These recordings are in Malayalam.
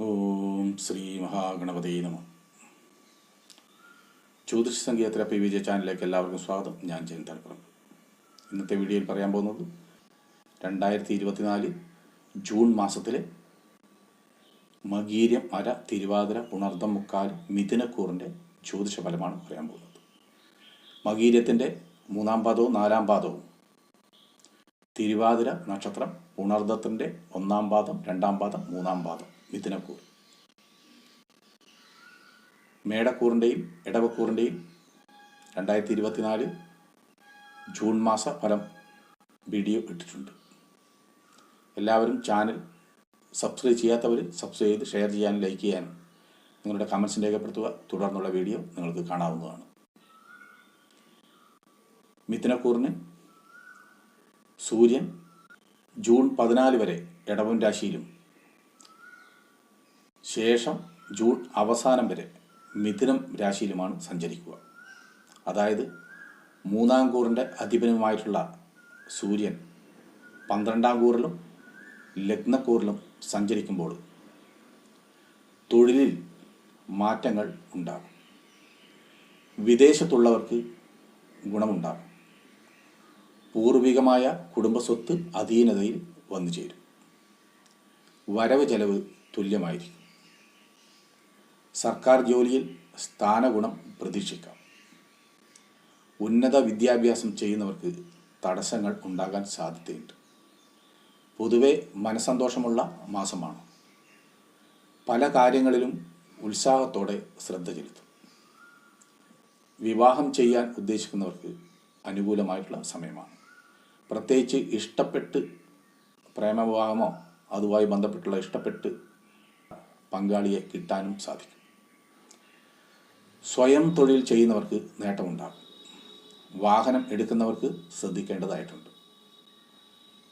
ഓം ശ്രീ മഹാഗണപതി നമ. ജ്യോതിഷ സംഗീത തെറാപ്പി വിജയ ചാനലിലേക്ക് എല്ലാവർക്കും സ്വാഗതം. ഞാൻ ജയൻ തലപ്പുറം. ഇന്നത്തെ വീഡിയോയിൽ പറയാൻ പോകുന്നത് രണ്ടായിരത്തി ഇരുപത്തിനാല് ജൂൺ മാസത്തിലെ മകീര്യം അര തിരുവാതിര പുണർദം മുക്കാൽ മിഥുനക്കൂറിന്റെ ജ്യോതിഷ ഫലമാണ് പറയാൻ പോകുന്നത്. മകീര്യത്തിന്റെ മൂന്നാം പാദവും നാലാം പാദവും. തിരുവാതിര നക്ഷത്രം ഉണർദത്തിന്റെ ഒന്നാം പാദം രണ്ടാം പാദം മൂന്നാം പാദം. മിഥുനക്കൂർ. മേടക്കൂറിന്റെയും ഇടവക്കൂറിന്റെയും രണ്ടായിരത്തി ഇരുപത്തിനാല് ജൂൺ മാസ ഫലം വീഡിയോ ഇട്ടിട്ടുണ്ട്. എല്ലാവരും ചാനൽ സബ്സ്ക്രൈബ് ചെയ്യാത്തവർ സബ്സ്ക്രൈബ് ചെയ്ത് ഷെയർ ചെയ്യാനും ലൈക്ക് ചെയ്യാനും നിങ്ങളുടെ കമൻസ് രേഖപ്പെടുത്തുക. തുടർന്നുള്ള വീഡിയോ നിങ്ങൾക്ക് കാണാവുന്നതാണ്. മിഥുനക്കൂറിന് സൂര്യൻ ജൂൺ പതിനാല് വരെ ഇടവൻ രാശിയിലും ശേഷം ജൂൺ അവസാനം വരെ മിഥുനം രാശിയിലുമാണ് സഞ്ചരിക്കുക. അതായത് മൂന്നാം കൂറിന്റെ അധിപനുമായിട്ടുള്ള സൂര്യൻ പന്ത്രണ്ടാം കൂറിലും ലഗ്നക്കൂറിലും സഞ്ചരിക്കുമ്പോൾ തൊഴിലിൽ മാറ്റങ്ങൾ ഉണ്ടാകും. വിദേശത്തുള്ളവർക്ക് ഗുണമുണ്ടാകും. പൂർവികമായ കുടുംബസ്വത്ത് അധീനതയിൽ വന്നു ചേരും വരവ് ചെലവ് തുല്യമായിരിക്കും. സർക്കാർ ജോലിയിൽ സ്ഥാനഗുണം പ്രതീക്ഷിക്കാം. ഉന്നത വിദ്യാഭ്യാസം ചെയ്യുന്നവർക്ക് തടസ്സങ്ങൾ ഉണ്ടാകാൻ സാധ്യതയുണ്ട്. പൊതുവെ മനസന്തോഷമുള്ള മാസമാണ്. പല കാര്യങ്ങളിലും ഉത്സാഹത്തോടെ ശ്രദ്ധ ചെലുത്തും. വിവാഹം ചെയ്യാൻ ഉദ്ദേശിക്കുന്നവർക്ക് അനുകൂലമായിട്ടുള്ള സമയമാണ്. പ്രത്യേകിച്ച് ഇഷ്ടപ്പെട്ട് പ്രേമവിവാഹമോ അതുമായി ബന്ധപ്പെട്ടുള്ള ഇഷ്ടപ്പെട്ട് പങ്കാളിയെ കിട്ടാനും സാധിക്കും. സ്വയം തൊഴിൽ ചെയ്യുന്നവർക്ക് നേട്ടമുണ്ടാകും. വാഹനം എടുക്കുന്നവർക്ക് ശ്രദ്ധിക്കേണ്ടതായിട്ടുണ്ട്.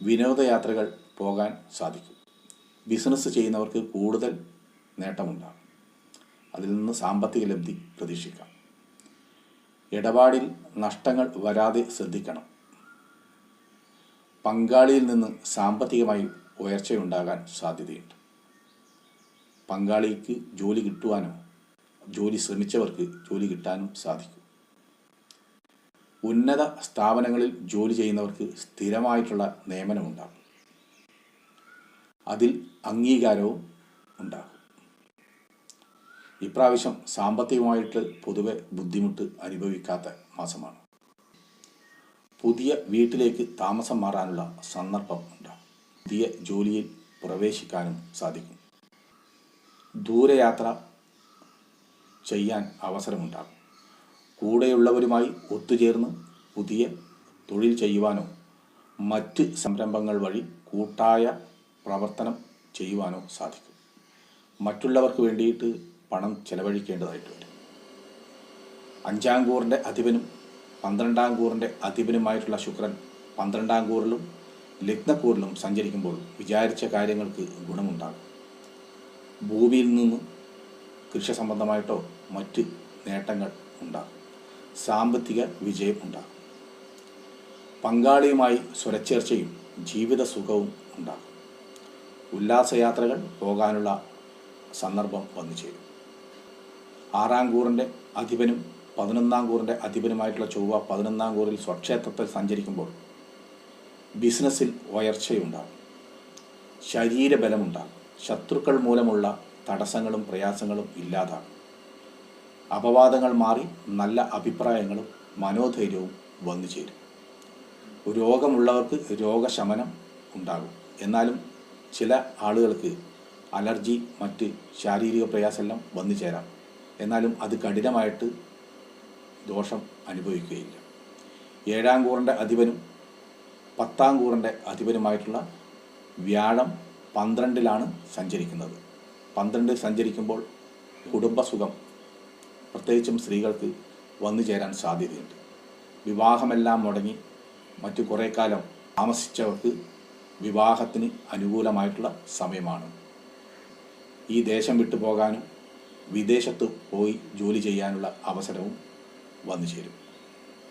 വിനോദയാത്രകൾ പോകാൻ സാധിക്കും. ബിസിനസ് ചെയ്യുന്നവർക്ക് കൂടുതൽ നേട്ടമുണ്ടാകും. അതിൽ നിന്ന് സാമ്പത്തിക ലബ്ധി പ്രതീക്ഷിക്കാം. ഇടപാടിൽ നഷ്ടങ്ങൾ വരാതെ ശ്രദ്ധിക്കണം. പങ്കാളിയിൽ നിന്ന് സാമ്പത്തികമായി ഉയർച്ചയുണ്ടാകാൻ സാധ്യതയുണ്ട്. പങ്കാളിക്ക് ജോലി കിട്ടുവാനോ ജോലി ശ്രമിച്ചവർക്ക് ജോലി കിട്ടാനും സാധിക്കും. ഉന്നത സ്ഥാപനങ്ങളിൽ ജോലി ചെയ്യുന്നവർക്ക് സ്ഥിരമായിട്ടുള്ള നിയമനമുണ്ടാകും അതിൽ അംഗീകാരവും ഉണ്ടാകും. ഇപ്രാവശ്യം സാമ്പത്തികമായിട്ട് പൊതുവെ ബുദ്ധിമുട്ട് അനുഭവിക്കാത്ത മാസമാണ്. പുതിയ വീട്ടിലേക്ക് താമസം മാറാനുള്ള സന്ദർഭം ഉണ്ടാകും. പുതിയ ജോലിയിൽ പ്രവേശിക്കാനും സാധിക്കും. ദൂരയാത്ര ചെയ്യാൻ അവസരമുണ്ടാകും. കൂടെയുള്ളവരുമായി ഒത്തുചേർന്ന് പുതിയ തൊഴിൽ ചെയ്യുവാനോ മറ്റ് സംരംഭങ്ങൾ വഴി കൂട്ടായ പ്രവർത്തനം ചെയ്യുവാനോ സാധിക്കും. മറ്റുള്ളവർക്ക് വേണ്ടിയിട്ട് പണം ചെലവഴിക്കേണ്ടതായിട്ട് വരും. അഞ്ചാം കൂറിന്റെ അധിപനും പന്ത്രണ്ടാം കൂറിന്റെ അധിപനുമായിട്ടുള്ള ശുക്രൻ പന്ത്രണ്ടാം കൂറിലും ലഗ്നക്കൂറിലും സഞ്ചരിക്കുമ്പോൾ വിചാരിച്ച കാര്യങ്ങൾക്ക് ഗുണമുണ്ടാകും. ഭൂമിയിൽ നിന്ന് കൃഷി സംബന്ധമായിട്ടോ മറ്റ് നേട്ടങ്ങൾ ഉണ്ടാകും സാമ്പത്തിക വിജയം ഉണ്ടാകും പങ്കാളിയുമായി സ്വരച്ചേർച്ചയും ജീവിത സുഖവും ഉണ്ടാകും ഉല്ലാസയാത്രകൾ പോകാനുള്ള സന്ദർഭം വന്നു ചേരും. ആറാം കൂറിന്റെ അധിപനും പതിനൊന്നാം കൂറിന്റെ അധിപനുമായിട്ടുള്ള ചൊവ്വ പതിനൊന്നാം കൂറിൽ സ്വക്ഷേത്രത്തിൽ സഞ്ചരിക്കുമ്പോൾ ബിസിനസ്സിൽ ഉയർച്ചയുണ്ടാകും. ശരീരബലമുണ്ടാകും. ശത്രുക്കൾ മൂലമുള്ള തടസ്സങ്ങളും പ്രയാസങ്ങളും ഇല്ലാതാകും. അപവാദങ്ങൾ മാറി നല്ല അഭിപ്രായങ്ങളും മനോധൈര്യവും വന്നു ചേരും. രോഗമുള്ളവർക്ക് രോഗശമനം ഉണ്ടാകും. എന്നാലും ചില ആളുകൾക്ക് അലർജി മറ്റ് ശാരീരിക പ്രയാസമെല്ലാം വന്നു ചേരാം. എന്നാലും അത് കഠിനമായിട്ട് ദോഷം അനുഭവിക്കുകയില്ല. ഏഴാം കൂറിന്റെ അധിപനും പത്താം കൂറിന്റെ അധിപനുമായിട്ടുള്ള വ്യാഴം പന്ത്രണ്ടിലാണ് സഞ്ചരിക്കുന്നത്. പന്ത്രണ്ട് സഞ്ചരിക്കുമ്പോൾ കുടുംബസുഖം പ്രത്യേകിച്ചും സ്ത്രീകൾക്ക് വന്നു ചേരാൻ സാധ്യതയുണ്ട്. വിവാഹമെല്ലാം മുടങ്ങി മറ്റു കുറേ കാലം താമസിച്ചവർക്ക് വിവാഹത്തിന് അനുകൂലമായിട്ടുള്ള സമയമാണ്. ഈ ദേശം വിട്ടു പോകാനും വിദേശത്ത് പോയി ജോലി ചെയ്യാനുള്ള അവസരവും വന്നു ചേരും.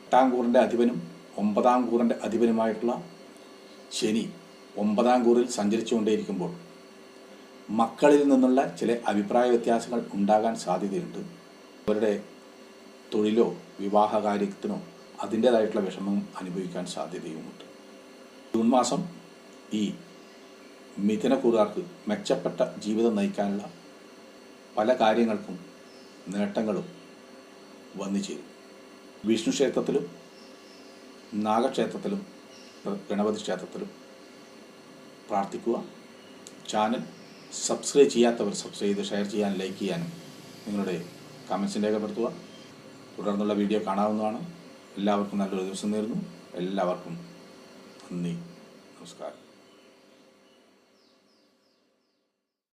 എട്ടാം കൂറിന്റെ അധിപനും ഒമ്പതാം കൂറിന്റെ അധിപനുമായിട്ടുള്ള ശനി ഒമ്പതാം കൂറിൽ സഞ്ചരിച്ചുകൊണ്ടേയിരിക്കുമ്പോൾ മക്കളിൽ നിന്നുള്ള ചില അഭിപ്രായ വ്യത്യാസങ്ങൾ ഉണ്ടാകാൻ സാധ്യതയുണ്ട്. അവരുടെ തൊഴിലോ വിവാഹ കാര്യത്തിനോ അതിന്റേതായിട്ടുള്ള വിഷമം അനുഭവിക്കാൻ സാധ്യതയുമുണ്ട്. ജൂൺ മാസം ഈ മിഥുനക്കൂറുകാർക്ക് മെച്ചപ്പെട്ട ജീവിതം നയിക്കാനുള്ള പല കാര്യങ്ങൾക്കും നേട്ടങ്ങളും വന്നു ചേരും. വിഷ്ണു ക്ഷേത്രത്തിലും നാഗക്ഷേത്രത്തിലും ഗണപതി ക്ഷേത്രത്തിലും പ്രാർത്ഥിക്കുക. ചാനൽ സബ്സ്ക്രൈബ് ചെയ്യാത്തവർ സബ്സ്ക്രൈബ് ചെയ്ത് ഷെയർ ചെയ്യാൻ ലൈക്ക് ചെയ്യാനും നിങ്ങളുടെ കമൻസിന് രേഖപ്പെടുത്തുക തുടർന്നുള്ള വീഡിയോ കാണാവുന്നതാണ്. എല്ലാവർക്കും നല്ലൊരു ദിവസം നേരുന്നു. എല്ലാവർക്കും നന്ദി. നമസ്കാരം.